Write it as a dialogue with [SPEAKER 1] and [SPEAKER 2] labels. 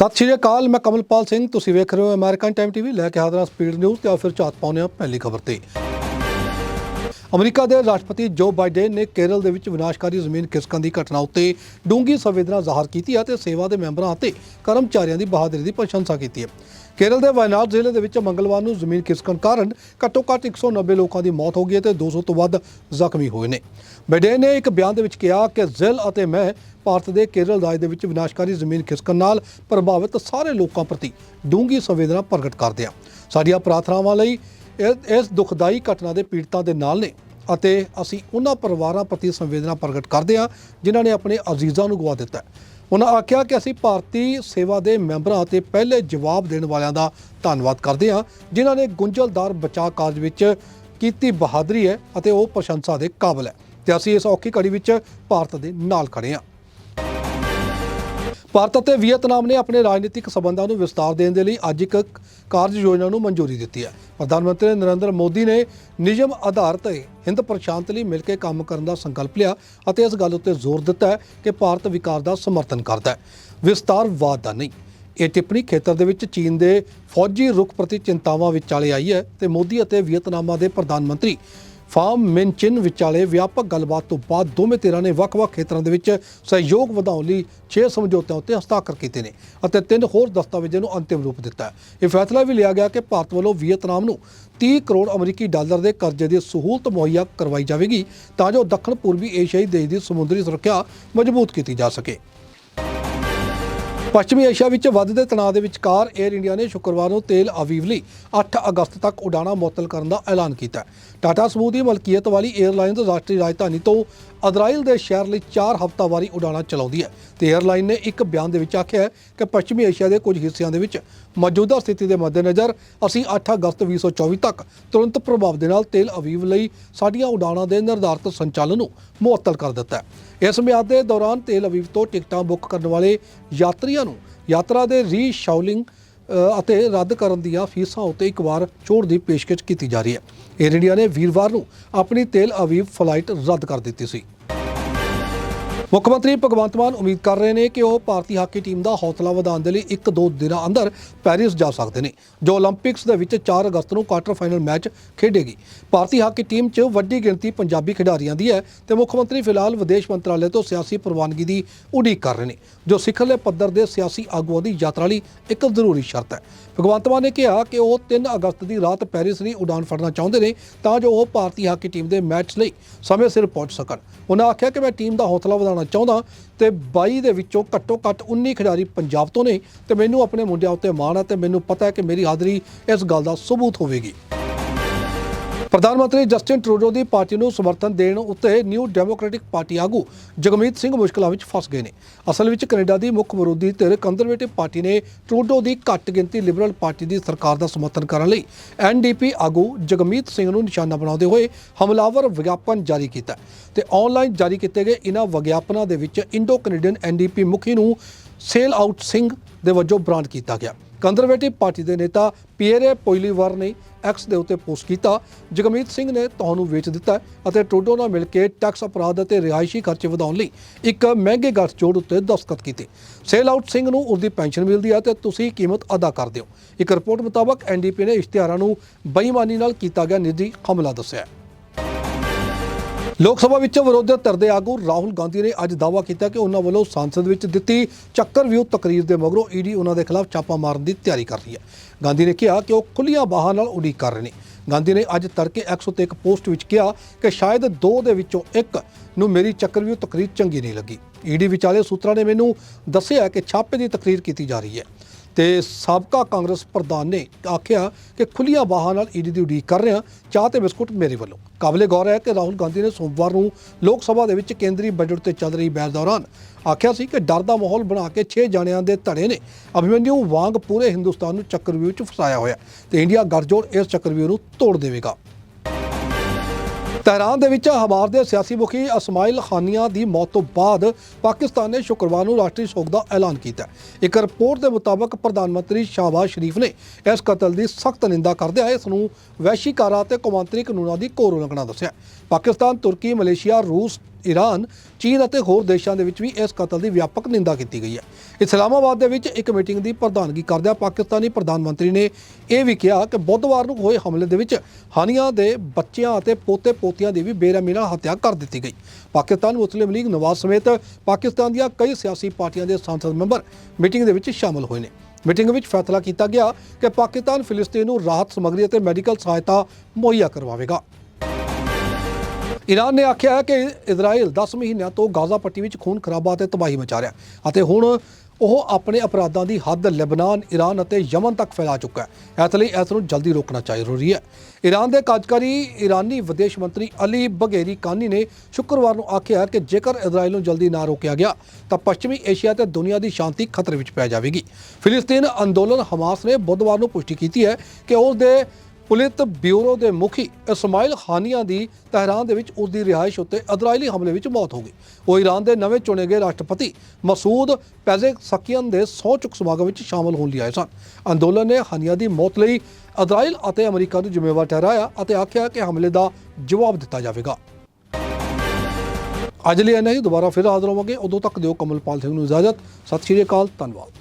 [SPEAKER 1] ਸਤਿ ਸ਼੍ਰੀ ਅਕਾਲ, ਮੈਂ ਕਮਲਪਾਲ ਸਿੰਘ, ਤੁਸੀਂ ਵੇਖ ਰਹੇ ਹੋ ਅਮਰੀਕਨ ਟਾਈਮ ਟੀਵੀ ਲੈ ਕੇ ਹਾਜ਼ਰਾਂ ਸਪੀਡ ਨਿਊਜ਼ ਤੇ ਆਓ ਫਿਰ ਝਾਤ ਪਾਉਂਦੇ ਹਾਂ ਪਹਿਲੀ ਖਬਰ ਤੇ। ਅਮਰੀਕਾ ਦੇ ਰਾਸ਼ਟਰਪਤੀ ਜੋ ਬਾਈਡਨ ਨੇ ਕੇਰਲ ਦੇ ਵਿੱਚ ਵਿਨਾਸ਼ਕਾਰੀ ਜ਼ਮੀਨ ਖਿਸਕਣ ਦੀ ਘਟਨਾ ਉੱਤੇ ਡੂੰਘੀ ਸੰਵੇਦਨਾ ਜ਼ਾਹਰ ਕੀਤੀ ਹੈ ਤੇ ਸੇਵਾ ਦੇ ਮੈਂਬਰਾਂ ਅਤੇ ਕਰਮਚਾਰੀਆਂ ਦੀ ਬਹਾਦਰੀ ਦੀ ਪ੍ਰਸ਼ੰਸਾ ਕੀਤੀ ਹੈ। ਕੇਰਲ ਦੇ ਵਾਇਨਾਡ ਜ਼ਿਲ੍ਹੇ ਦੇ ਵਿੱਚ ਮੰਗਲਵਾਰ ਨੂੰ ਜ਼ਮੀਨ ਖਿਸਕਣ ਕਾਰਨ ਘੱਟੋ-ਘੱਟ 190 ਲੋਕਾਂ ਦੀ ਮੌਤ ਹੋ ਗਈ ਹੈ ਤੇ 200 ਤੋਂ ਵੱਧ ਜ਼ਖਮੀ ਹੋਏ ਨੇ। ਬਾਈਡਨ ਨੇ ਇੱਕ ਬਿਆਨ ਦੇ ਵਿੱਚ ਕਿਹਾ ਕਿ ਜ਼ਿਲ ਅਤੇ ਮੈਂ ਭਾਰਤ ਦੇ ਕੇਰਲ ਰਾਜ ਦੇ ਵਿੱਚ ਵਿਨਾਸ਼ਕਾਰੀ ਜ਼ਮੀਨ ਖਿਸਕਣ ਨਾਲ ਪ੍ਰਭਾਵਿਤ ਸਾਰੇ ਲੋਕਾਂ ਪ੍ਰਤੀ ਡੂੰਘੀ ਸੰਵੇਦਨਾ ਪ੍ਰਗਟ ਕਰਦੇ ਹਾਂ। ਸਾਡੀਆਂ ਪ੍ਰਾਰਥਨਾਵਾਂ ਲਈ ਇਸ ਦੁਖਦਾਈ ਘਟਨਾ ਦੇ ਪੀੜਤਾਂ ਦੇ ਨਾਲ ਨੇ ਅਤੇ ਅਸੀਂ ਉਹਨਾਂ ਪਰਿਵਾਰਾਂ ਪ੍ਰਤੀ ਸੰਵੇਦਨਾ ਪ੍ਰਗਟ ਕਰਦੇ ਹਾਂ, ਜਿਨ੍ਹਾਂ ਨੇ ਆਪਣੇ ਅਜ਼ੀਜ਼ਾਂ ਨੂੰ ਗਵਾ ਦਿੱਤਾ ਉਹਨਾਂ ਆਖਿਆ ਕਿ ਅਸੀਂ ਭਾਰਤੀ ਸੇਵਾ ਦੇ ਮੈਂਬਰਾਂ ਅਤੇ ਪਹਿਲੇ ਜਵਾਬ ਦੇਣ ਵਾਲਿਆਂ ਦਾ ਧੰਨਵਾਦ ਕਰਦੇ ਹਾਂ, ਜਿਨ੍ਹਾਂ ਨੇ ਗੁੰਝਲਦਾਰ ਬਚਾਅ ਕਾਰਜ ਵਿੱਚ ਕੀਤੀ ਬਹਾਦਰੀ ਹੈ ਅਤੇ ਉਹ ਪ੍ਰਸ਼ੰਸਾ ਦੇ ਕਾਬਲ ਹੈ। ਤੇ ਅਸੀਂ ਇਸ ਔਖੀ ਘੜੀ ਵਿੱਚ ਭਾਰਤ ਦੇ ਨਾਲ ਖੜੇ ਹਾਂ। ਭਾਰਤ ਅਤੇ ਵੀਅਤਨਾਮ ਨੇ ਆਪਣੇ ਰਾਜਨੀਤਿਕ ਸਬੰਧਾਂ ਨੂੰ ਵਿਸਤਾਰ ਦੇਣ ਦੇ ਲਈ ਅੱਜ ਇੱਕ ਕਾਰਜ ਯੋਜਨਾ ਨੂੰ ਮਨਜ਼ੂਰੀ ਦਿੱਤੀ ਹੈ। ਪ੍ਰਧਾਨ ਮੰਤਰੀ ਨਰਿੰਦਰ ਮੋਦੀ ਨੇ ਨਿਯਮ ਆਧਾਰਿਤ ਹਿੰਦ ਪ੍ਰਸ਼ਾਂਤ ਲਈ ਮਿਲ ਕੇ ਕੰਮ ਕਰਨ ਦਾ ਸੰਕਲਪ ਲਿਆ ਅਤੇ ਇਸ ਗੱਲ ਉੱਤੇ ਜ਼ੋਰ ਦਿੱਤਾ ਕਿ ਭਾਰਤ ਵਿਕਾਸ ਦਾ ਸਮਰਥਨ ਕਰਦਾ ਹੈ। ਵਿਸਤਾਰਵਾਦ ਦਾ ਨਹੀਂ। ਇਹ ਟਿੱਪਣੀ ਖੇਤਰ ਦੇ ਵਿੱਚ ਚੀਨ ਦੇ ਫੌਜੀ ਰੁਖ ਪ੍ਰਤੀ ਚਿੰਤਾਵਾਂ ਵਿਚਾਲੇ ਆਈ ਹੈ ਤੇ ਮੋਦੀ ਅਤੇ ਵੀਅਤਨਾਮਾਂ ਦੇ ਪ੍ਰਧਾਨ ਮੰਤਰੀ ਫਾਰਮ ਮਿਨਚਿਨ ਵਿਚਾਲੇ ਵਿਆਪਕ ਗੱਲਬਾਤ ਤੋਂ ਬਾਅਦ ਦੋਵੇਂ ਧਿਰਾਂ ਨੇ ਵੱਖ-ਵੱਖ ਖੇਤਰਾਂ ਦੇ ਵਿੱਚ ਸਹਿਯੋਗ ਵਧਾਉਣ ਲਈ 6 ਸਮਝੌਤਿਆਂ ਉੱਤੇ ਹਸਤਾਖਰ ਕੀਤੇ ਨੇ ਅਤੇ ਤਿੰਨ ਹੋਰ ਦਸਤਾਵੇਜ਼ਾਂ ਨੂੰ ਅੰਤਿਮ ਰੂਪ ਦਿੱਤਾ ਹੈ। ਇਹ ਫੈਸਲਾ ਵੀ ਲਿਆ ਗਿਆ ਕਿ ਭਾਰਤ ਵੱਲੋਂ ਵੀਅਤਨਾਮ ਨੂੰ 30 ਕਰੋੜ ਅਮਰੀਕੀ ਡਾਲਰ ਦੇ ਕਰਜ਼ੇ ਦੀ ਸਹੂਲਤ ਮੁਹੱਈਆ ਕਰਵਾਈ ਜਾਵੇਗੀ ਤਾਂ ਜੋ ਦੱਖਣ ਪੂਰਬੀ ਏਸ਼ੀਆਈ ਦੇਸ਼ ਦੀ ਸਮੁੰਦਰੀ ਸੁਰੱਖਿਆ ਮਜ਼ਬੂਤ ਕੀਤੀ ਜਾ ਸਕੇ। ਪੱਛਮੀ ਏਸ਼ੀਆ ਵਿੱਚ ਵੱਧਦੇ ਤਣਾਅ ਦੇ ਵਿਚਕਾਰ 에ਅਰ ਇੰਡੀਆ ਨੇ ਸ਼ੁੱਕਰਵਾਰ ਨੂੰ ਤੇਲ ਅਵੀਵ ਲਈ 8 ਅਗਸਤ ਤੱਕ ਉਡਾਣਾਂ ਮੁਅੱਤਲ ਕਰਨ ਦਾ ਐਲਾਨ ਕੀਤਾ ਟਾਟਾ ਸਮੂਹ ਦੀ ਮਲਕੀਅਤ ਵਾਲੀ 에ਅਰਲਾਈਨਜ਼ ਰਾਸ਼ਟਰੀ ਰਾਜਧਾਨੀ ਤੋਂ ਅਜ਼ਰਾਈਲ ਦੇ ਸ਼ਹਿਰ ਲਈ 4 ਹਫ਼ਤਾਵਾਰੀ ਉਡਾਣਾਂ ਚਲਾਉਂਦੀ ਹੈ ਤੇ 에ਅਰਲਾਈਨ ਨੇ ਇੱਕ ਬਿਆਨ ਦੇ ਵਿੱਚ ਆਖਿਆ ਹੈ ਕਿ ਪੱਛਮੀ ਏਸ਼ੀਆ ਦੇ ਕੁਝ ਹਿੱਸਿਆਂ ਦੇ ਵਿੱਚ ਮੌਜੂਦਾ ਸਥਿਤੀ ਦੇ ਮੱਦੇਨਜ਼ਰ ਅਸੀਂ 8 ਅਗਸਤ 2024 ਤੱਕ ਤੁਰੰਤ ਪ੍ਰਭਾਵ ਦੇ ਨਾਲ ਤੇਲ ਅਵੀਵ ਲਈ ਸਾਡੀਆਂ ਉਡਾਣਾਂ ਦੇ ਨਿਰਧਾਰਤ ਸੰਚਾਲਨ ਨੂੰ ਮੁਅੱਤਲ ਕਰ ਦਿੱਤਾ ਹੈ। ਇਸ ਮਿਆਦ ਦੇ ਦੌਰਾਨ ਤੇਲ ਅਵੀਵ ਤੋਂ ਟਿਕਟਾਂ ਬੁੱਕ ਕਰਨ ਵਾਲੇ ਯਾਤਰੀਆਂ ਨੂੰ ਯਾਤਰਾ ਦੇ ਰੀਸ਼ਾਉਲਿੰਗ ਅ, ਅਤੇ ਰੱਦ ਕਰਨ ਦੀਆਂ ਫੀਸਾਂ ਉੱਤੇ ਇੱਕ ਵਾਰ ਛੋੜ ਦੀ ਪੇਸ਼ਕਸ਼ ਕੀਤੀ ਜਾ ਰਹੀ ਹੈ। ਏਅਰ ਇੰਡੀਆ ਨੇ ਵੀਰਵਾਰ ਨੂੰ ਆਪਣੀ ਤੇਲ ਅਵੀਵ ਫਲਾਈਟ ਰੱਦ ਕਰ ਦਿੱਤੀ ਸੀ। ਮੁੱਖ ਮੰਤਰੀ ਭਗਵੰਤ ਮਾਨ ਉਮੀਦ ਕਰ ਰਹੇ ਨੇ ਕਿ ਉਹ ਭਾਰਤੀ ਹਾਕੀ ਟੀਮ ਦਾ ਹੌਸਲਾ ਵਧਾਉਣ ਦੇ ਲਈ 1-2 ਦਿਨਾਂ ਅੰਦਰ ਪੈਰਿਸ ਜਾ ਸਕਦੇ ਨੇ, ਜੋ 올림픽ਸ ਦੇ ਵਿੱਚ 4 ਅਗਸਤ ਨੂੰ ਕੁਆਟਰ ਫਾਈਨਲ ਮੈਚ ਖੇਡੇਗੀ। ਭਾਰਤੀ ਹਾਕੀ ਟੀਮ 'ਚ ਵੱਡੀ ਗਿਣਤੀ ਪੰਜਾਬੀ ਖਿਡਾਰੀਆਂ ਦੀ ਹੈ ਤੇ ਮੁੱਖ ਮੰਤਰੀ ਫਿਲਹਾਲ ਵਿਦੇਸ਼ ਮੰਤਰਾਲੇ ਤੋਂ ਸਿਆਸੀ ਪ੍ਰਵਾਨਗੀ ਦੀ ਉਡੀਕ ਕਰ ਰਹੇ ਨੇ, ਜੋ ਸਿਖਰਲੇ ਪੱਧਰ ਦੇ ਸਿਆਸੀ ਆਗੂਆਂ ਦੀ ਯਾਤਰਾ ਲਈ ਇੱਕ ਜ਼ਰੂਰੀ ਸ਼ਰਤ ਹੈ। ਭਗਵੰਤ ਮਾਨ ਨੇ ਕਿਹਾ ਕਿ ਉਹ 3 ਅਗਸਤ ਦੀ ਰਾਤ ਪੈਰਿਸ ਲਈ ਉਡਾਨ ਫੜਨਾ ਚਾਹੁੰਦੇ ਨੇ ਤਾਂ ਜੋ ਉਹ ਭਾਰਤੀ ਹਾਕੀ ਟੀਮ ਦੇ ਮੈਚ ਲਈ ਸਮੇਂ ਸਿਰ ਪਹੁੰਚ ਸਕਣ। ਉਹਨਾਂ ਆਖਿਆ ਕਿ ਮੈਂ ਟੀਮ ਦਾ ਹੌਸਲਾ ਵਧਾਉਣਾ ਚਾਹੁੰਦਾ ਤੇ 22 ਦੇ ਵਿੱਚੋਂ ਘੱਟੋ ਘੱਟ 19 ਖਿਡਾਰੀ ਪੰਜਾਬ ਤੋਂ ਨੇ ਤੇ ਮੈਨੂੰ ਆਪਣੇ ਮੁੰਡਿਆਂ ਉੱਤੇ ਮਾਣ ਹੈ ਤੇ ਮੈਨੂੰ ਪਤਾ ਹੈ ਕਿ ਮੇਰੀ ਹਾਜ਼ਰੀ ਇਸ ਗੱਲ ਦਾ ਸਬੂਤ ਹੋਵੇਗੀ। ਪ੍ਰਧਾਨ ਮੰਤਰੀ ਜਸਟਿਨ ਟਰੂਡੋ ਦੀ ਪਾਰਟੀ ਨੂੰ ਸਮਰਥਨ ਦੇਣ ਉੱਤੇ ਨਿਊ ਡੈਮੋਕ੍ਰੈਟਿਕ ਪਾਰਟੀ ਆਗੂ ਜਗਮੀਤ ਸਿੰਘ ਮੁਸ਼ਕਲਾਂ ਵਿੱਚ ਫਸ ਗਏ ਨੇ। ਅਸਲ ਵਿੱਚ ਕੈਨੇਡਾ ਦੀ ਮੁੱਖ ਵਿਰੋਧੀ ਧਿਰ ਕੰਜ਼ਰਵੇਟਿਵ ਪਾਰਟੀ ਨੇ ਟਰੂਡੋ ਦੀ ਘੱਟ ਗਿਣਤੀ ਲਿਬਰਲ ਪਾਰਟੀ ਦੀ ਸਰਕਾਰ ਦਾ ਸਮਰਥਨ ਕਰਨ ਲਈ ਐਨਡੀਪੀ ਆਗੂ ਜਗਮੀਤ ਸਿੰਘ ਨੂੰ ਨਿਸ਼ਾਨਾ ਬਣਾਉਂਦੇ ਹੋਏ ਹਮਲਾਵਰ ਵਿਗਿਆਪਨ ਜਾਰੀ ਕੀਤਾ ਤੇ ਆਨਲਾਈਨ ਜਾਰੀ ਕੀਤੇ ਗਏ ਇਹਨਾਂ ਵਿਗਿਆਪਨਾਂ ਦੇ ਵਿੱਚ ਇੰਡੋ ਕੈਨੇਡੀਅਨ ਐਨਡੀਪੀ ਮੁਖੀ ਨੂੰ ਸੇਲ ਆਊਟ ਸਿੰਘ ਦੇ ਵਜੋਂ ਬ੍ਰਾਂਡ ਕੀਤਾ ਗਿਆ। ਕੰਜ਼ਰਵੇਟਿਵ ਪਾਰਟੀ ਦੇ ਨੇਤਾ ਪੀਅਰੇ ਪੋਇਲੀਵਰ ਨੇ ਐਕਸ ਦੇ ਉੱਤੇ ਪੋਸਟ ਕੀਤਾ, ਜਗਮੀਤ ਸਿੰਘ ਨੇ ਤੁਹਾਨੂੰ ਵੇਚ ਦਿੱਤਾ ਅਤੇ ਟਰੂਡੋ ਨਾਲ ਮਿਲ ਕੇ ਟੈਕਸ ਅਪਰਾਧ ਅਤੇ ਰਿਹਾਇਸ਼ੀ ਖਰਚੇ ਵਧਾਉਣ ਲਈ ਇੱਕ ਮਹਿੰਗੇ ਗੱਠਜੋੜ ਉੱਤੇ ਦਸਤਖਤ ਕੀਤੇ। ਸੇਲ ਆਊਟ ਸਿੰਘ ਨੂੰ ਉਸਦੀ ਪੈਨਸ਼ਨ ਮਿਲਦੀ ਹੈ ਤੇ ਤੁਸੀਂ ਕੀਮਤ ਅਦਾ ਕਰਦੇ ਹੋ। ਇੱਕ ਰਿਪੋਰਟ ਮੁਤਾਬਕ ਐਨਡੀਪੀ ਨੇ ਇਸ਼ਤਿਹਾਰਾਂ ਨੂੰ ਬੇਈਮਾਨੀ ਨਾਲ ਕੀਤਾ ਗਿਆ ਨਿੱਜੀ ਹਮਲਾ ਦੱਸਿਆ ਹੈ। ਲੋਕ ਸਭਾ ਵਿੱਚ ਵਿਰੋਧੀ ਧਿਰ ਦੇ ਆਗੂ ਰਾਹੁਲ ਗਾਂਧੀ ਨੇ ਅੱਜ ਦਾਅਵਾ ਕੀਤਾ ਕਿ ਉਹਨਾਂ ਵੱਲੋਂ ਸੰਸਦ ਵਿੱਚ ਦਿੱਤੀ ਚੱਕਰ ਵਿਊ ਤਕਰੀਰ ਦੇ ਮਗਰੋਂ ਈਡੀ ਉਹਨਾਂ ਦੇ ਖਿਲਾਫ ਛਾਪਾ ਮਾਰਨ ਦੀ ਤਿਆਰੀ ਕਰ ਰਹੀ ਹੈ। ਗਾਂਧੀ ਨੇ ਕਿਹਾ ਕਿ ਉਹ ਖੁੱਲੀਆਂ ਬਾਹਾਂ ਨਾਲ ਉਡੀਕ ਕਰ ਰਹੇ ਨੇ। ਗਾਂਧੀ ਨੇ ਅੱਜ ਤੜਕੇ 100 ਤੇ ਇੱਕ ਪੋਸਟ ਵਿੱਚ ਕਿਹਾ ਕਿ ਸ਼ਾਇਦ ਦੋ ਦੇ ਵਿੱਚੋਂ ਇੱਕ ਨੂੰ ਮੇਰੀ ਚੱਕਰ ਵਿਊ ਤਕਰੀਰ ਚੰਗੀ ਨਹੀਂ ਲੱਗੀ। ਈਡੀ ਵਿਚਾਲੇ ਸੂਤਰਾਂ ਨੇ ਮੈਨੂੰ ਦੱਸਿਆ ਕਿ ਛਾਪੇ ਦੀ ਤਕਰੀਰ ਕੀਤੀ ਜਾ ਰਹੀ ਹੈ ਤੇ ਸਾਬਕਾ ਕਾਂਗਰਸ ਪ੍ਰਧਾਨ ਨੇ ਆਖਿਆ ਕਿ ਖੁੱਲੀਆਂ ਬਾਹਾਂ ਨਾਲ ਈਡੀ ਦੀ ਉਡੀਕ ਕਰ ਰਿਹਾ ਚਾਹ ਤੇ ਬਿਸਕੁਟ ਮੇਰੇ ਵੱਲੋਂ। ਕਾਬਲੇ ਗੌਰ ਹੈ ਕਿ ਰਾਹੁਲ ਗਾਂਧੀ ਨੇ ਸੋਮਵਾਰ ਨੂੰ ਲੋਕ ਸਭਾ ਦੇ ਵਿੱਚ ਕੇਂਦਰੀ ਬਜਟ ਤੇ ਚੱਲ ਰਹੀ ਬਹਿਸ ਦੌਰਾਨ ਆਖਿਆ ਸੀ ਕਿ ਡਰ ਦਾ ਮਾਹੌਲ ਬਣਾ ਕੇ 6 ਜਾਣਿਆਂ ਦੇ ਧੜੇ ਨੇ। ਅਭਿਮਨਿਊ ਵਾਂਗ ਪੂਰੇ ਹਿੰਦੁਸਤਾਨ ਨੂੰ ਚੱਕਰਵਿਊਹ 'ਚ ਫਸਾਇਆ ਹੋਇਆ ਤੇ ਇੰਡੀਆ ਗਰਜੋੜ ਇਸ ਚੱਕਰਵਿਊਹ ਨੂੰ ਤੋੜ ਦੇਵੇਗਾ। ਤਹਿਰਾਨ ਦੇ ਵਿੱਚ ਹਮਾਰ ਦੇ ਸਿਆਸੀ ਮੁਖੀ ਅਸਮਾਇਲ ਖਾਨੀਆ ਦੀ ਮੌਤ ਤੋਂ ਬਾਅਦ ਪਾਕਿਸਤਾਨ ਨੇ ਸ਼ੁੱਕਰਵਾਰ ਨੂੰ ਰਾਸ਼ਟਰੀ ਸੋਗ ਦਾ ਐਲਾਨ ਕੀਤਾ ਇੱਕ ਰਿਪੋਰਟ ਦੇ ਮੁਤਾਬਕ ਪ੍ਰਧਾਨ ਮੰਤਰੀ ਸ਼ਾਹਬਾਜ਼ ਸ਼ਰੀਫ ਨੇ ਇਸ ਕਤਲ ਦੀ ਸਖਤ ਨਿੰਦਾ ਕਰਦਿਆਂ ਇਸ ਨੂੰ ਵੈਸ਼ੀਕਾਰਾ ਤੇ ਕੌਮਾਂਤਰੀ ਕਾਨੂੰਨਾਂ ਦੀ ਘੋਰ ਉਲੰਘਣਾ ਦੱਸਿਆ ਪਾਕਿਸਤਾਨ, ਤੁਰਕੀ, ਮਲੇਸ਼ੀਆ, ਰੂਸ ਈਰਾਨ ਚੀਨ ਅਤੇ ਹੋਰ ਦੇਸ਼ਾਂ ਦੇ ਵਿੱਚ ਵੀ ਇਸ ਕਤਲ ਦੀ ਵਿਆਪਕ ਨਿੰਦਾ ਕੀਤੀ ਗਈ ਹੈ। ਇਸਲਾਮਾਬਾਦ ਦੇ ਵਿੱਚ ਇੱਕ ਮੀਟਿੰਗ ਦੀ ਪ੍ਰਧਾਨਗੀ ਕਰਦਿਆਂ ਪਾਕਿਸਤਾਨੀ ਪ੍ਰਧਾਨ ਮੰਤਰੀ ਨੇ ਇਹ ਵੀ ਕਿਹਾ ਕਿ ਬੁੱਧਵਾਰ ਨੂੰ ਹੋਏ ਹਮਲੇ ਦੇ ਵਿੱਚ ਹਾਨੀਆਂ ਦੇ ਬੱਚਿਆਂ ਅਤੇ ਪੋਤੇ ਪੋਤੀਆਂ ਦੀ ਵੀ ਬੇਰਹਿਮੀ ਨਾਲ ਹੱਤਿਆ ਕਰ ਦਿੱਤੀ ਗਈ। ਪਾਕਿਸਤਾਨ ਮੁਸਲਿਮ ਲੀਗ ਨਵਾਜ਼ ਸਮੇਤ ਪਾਕਿਸਤਾਨ ਦੀਆਂ ਕਈ ਸਿਆਸੀ ਪਾਰਟੀਆਂ ਦੇ ਸੰਸਦ ਮੈਂਬਰ ਮੀਟਿੰਗ ਦੇ ਵਿੱਚ ਸ਼ਾਮਲ ਹੋਏ ਨੇ। ਮੀਟਿੰਗ ਵਿੱਚ ਫੈਸਲਾ ਕੀਤਾ ਗਿਆ ਕਿ ਪਾਕਿਸਤਾਨ ਫਿਲਿਸਤੀਨ ਨੂੰ ਰਾਹਤ ਸਮੱਗਰੀ ਅਤੇ ਮੈਡੀਕਲ ਸਹਾਇਤਾ ਮੁਹੱਈਆ ਕਰਵਾਵੇਗਾ। ਈਰਾਨ ਨੇ ਆਖਿਆ ਹੈ ਕਿ ਇਜ਼ਰਾਈਲ 10 ਮਹੀਨਿਆਂ ਤੋਂ ਗਾਜ਼ਾ ਪੱਟੀ ਵਿੱਚ ਖੂਨ ਖਰਾਬਾ ਅਤੇ ਤਬਾਹੀ ਮਚਾ ਰਿਹਾ ਅਤੇ ਹੁਣ ਉਹ ਆਪਣੇ ਅਪਰਾਧਾਂ ਦੀ ਹੱਦ ਲੈਬਨਾਨ, ਈਰਾਨ ਅਤੇ ਯਮਨ ਤੱਕ ਫੈਲਾ ਚੁੱਕਾ ਹੈ। ਇਸ ਲਈ ਇਸ ਨੂੰ ਜਲਦੀ ਰੋਕਣਾ ਚਾਹੀ ਜ਼ਰੂਰੀ ਹੈ। ਈਰਾਨ ਦੇ ਕਾਰਜਕਾਰੀ ਈਰਾਨੀ ਵਿਦੇਸ਼ ਮੰਤਰੀ ਅਲੀ ਬਗੇਰੀ ਕਾਨੀ ਨੇ ਸ਼ੁੱਕਰਵਾਰ ਨੂੰ ਆਖਿਆ ਕਿ ਜੇਕਰ ਇਜ਼ਰਾਈਲ ਨੂੰ ਜਲਦੀ ਨਾ ਰੋਕਿਆ ਗਿਆ ਤਾਂ ਪੱਛਮੀ ਏਸ਼ੀਆ ਤੇ ਦੁਨੀਆ ਦੀ ਸ਼ਾਂਤੀ ਖਤਰੇ ਵਿੱਚ ਪੈ ਜਾਵੇਗੀ। ਫਿਲਿਸਤੀਨ ਅੰਦੋਲਨ ਹਮਾਸ ਨੇ ਬੁੱਧਵਾਰ ਨੂੰ ਪੁਸ਼ਟੀ ਕੀਤੀ ਹੈ ਕਿ ਉਸ ਦੇ ਪੁਲਿਸ ਬਿਊਰੋ ਦੇ ਮੁਖੀ ਇਸਮਾਇਲ ਖਾਨੀਆਂ ਦੀ ਤਹਿਰਾਨ ਦੇ ਵਿੱਚ ਉਸ ਦੀ ਰਿਹਾਇਸ਼ ਉੱਤੇ ਇਜ਼ਰਾਈਲੀ ਹਮਲੇ ਵਿੱਚ ਮੌਤ ਹੋ ਗਈ। ਉਹ ਈਰਾਨ ਦੇ ਨਵੇਂ ਚੁਣੇ ਗਏ ਰਾਸ਼ਟਰਪਤੀ ਮਸੂਦ ਪੈਜ਼ੇਕਸਕੀਅਨ ਦੇ ਸਹੁੰ ਚੁੱਕ ਸਮਾਗਮ ਵਿੱਚ ਸ਼ਾਮਲ ਹੋਣ ਲਈ ਆਏ ਸਨ। ਅੰਦੋਲਨ ਨੇ ਖਾਨੀਆਂ ਦੀ ਮੌਤ ਲਈ ਇਜ਼ਰਾਈਲ ਅਤੇ ਅਮਰੀਕਾ ਨੂੰ ਜ਼ਿੰਮੇਵਾਰ ਠਹਿਰਾਇਆ ਅਤੇ ਆਖਿਆ ਕਿ ਹਮਲੇ ਦਾ ਜਵਾਬ ਦਿੱਤਾ ਜਾਵੇਗਾ। ਅੱਜ ਲਈ ਇੰਨਾ ਹੀ। ਦੁਬਾਰਾ ਫਿਰ ਹਾਜ਼ਰ ਹੋਵਾਂਗੇ। ਉਦੋਂ ਤੱਕ ਦਿਓ ਕਮਲਪਾਲ ਸਿੰਘ ਨੂੰ ਇਜਾਜ਼ਤ। ਸਤਿ ਸ਼੍ਰੀ ਅਕਾਲ। ਧੰਨਵਾਦ।